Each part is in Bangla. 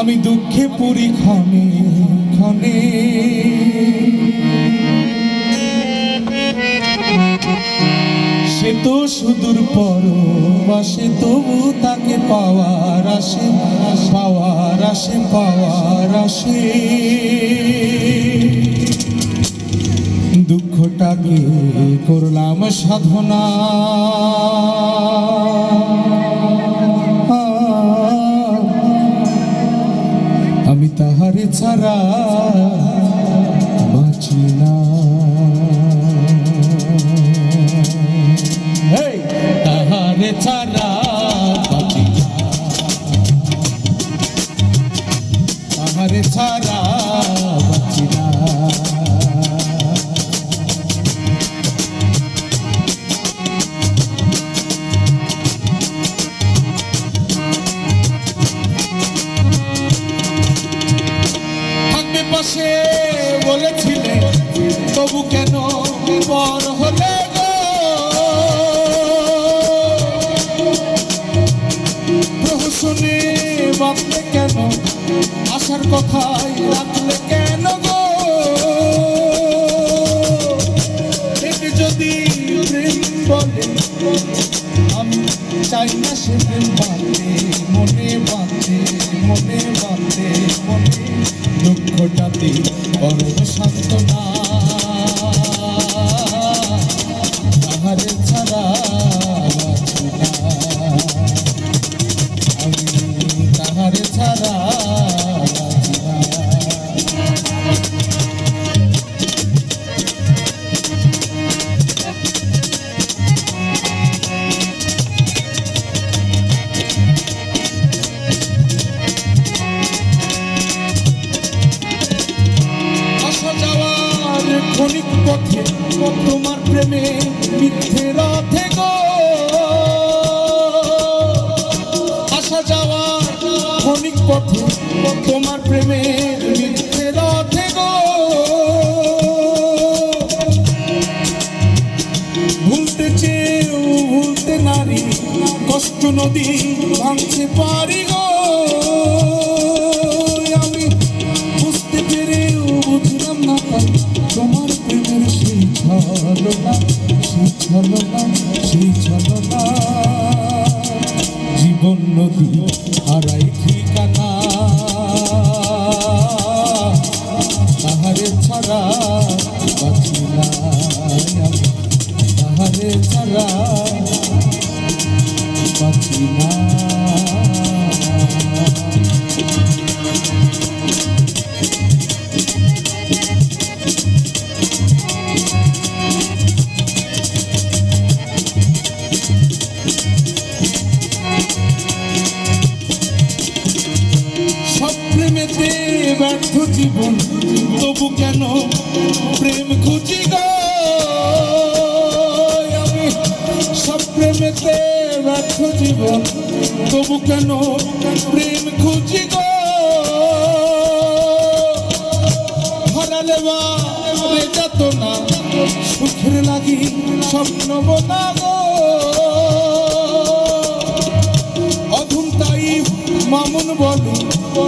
আমি দুঃখে পুরি ক্ষণে ক্ষণে। সে তো সুদূর পরবাসে, তবু তাকে পাওয়ার আসে পাওয়ার আসে পাওয়ার আসে। দুঃখটাকে করলাম সাধনা। ছাড়া বাঁচি না! তাহারে ছাড়া বাঁচি তাহারে ছাড়া বলেছিলে, তবু কেন বর হলে প্রহসনে বাঁধলে কেন আসার কথাই রাখলে কেন গো? যদি প্রেম বলে, আমি চাই না সে প্রেম বাঁধতে মনে বাঁধতে মনে দুঃখটাতে পরম পথে তোমার প্রেমে মিথ্যে রথে গো। আসা যাওয়ার ক্ষণিক পথে তোমার প্রেমে মিথ্যে রথে গো। ভুলতে চেয়েও ভুলতে নারী, কষ্ট নদী ভাঙতে পারি গো। ছলনা সেই ছলনা সেই ছলনা প্রেমেতে ব্যর্থ জীবন, তবু কেন প্রেম খুঁজি আমি সব প্রেমেতে ব্যর্থ জীবন, তবু কেন প্রেম খুঁজি গো? হারালে বা না, সুখের লাগি স্বপ্ন বোনা গো।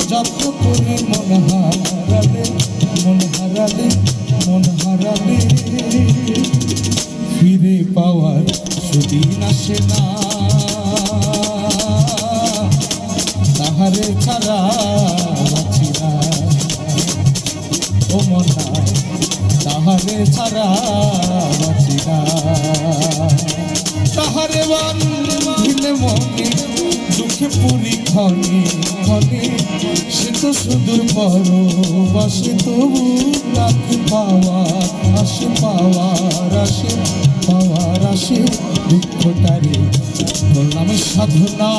যত্ন করে মন হারালে তাহারে ছাড়া না। ও মনা তাহারে ছাড়া বাঁচি না। তাহারে বান্ধিলে মনে দুঃখে পুরী ক্ষণে ক্ষণে সে তো সুদূর পরবাসে, তবু রাখি পাওয়ার আসে পাওয়ার আসে পাওয়ার আসে দুঃখটারে বললাম সাধনা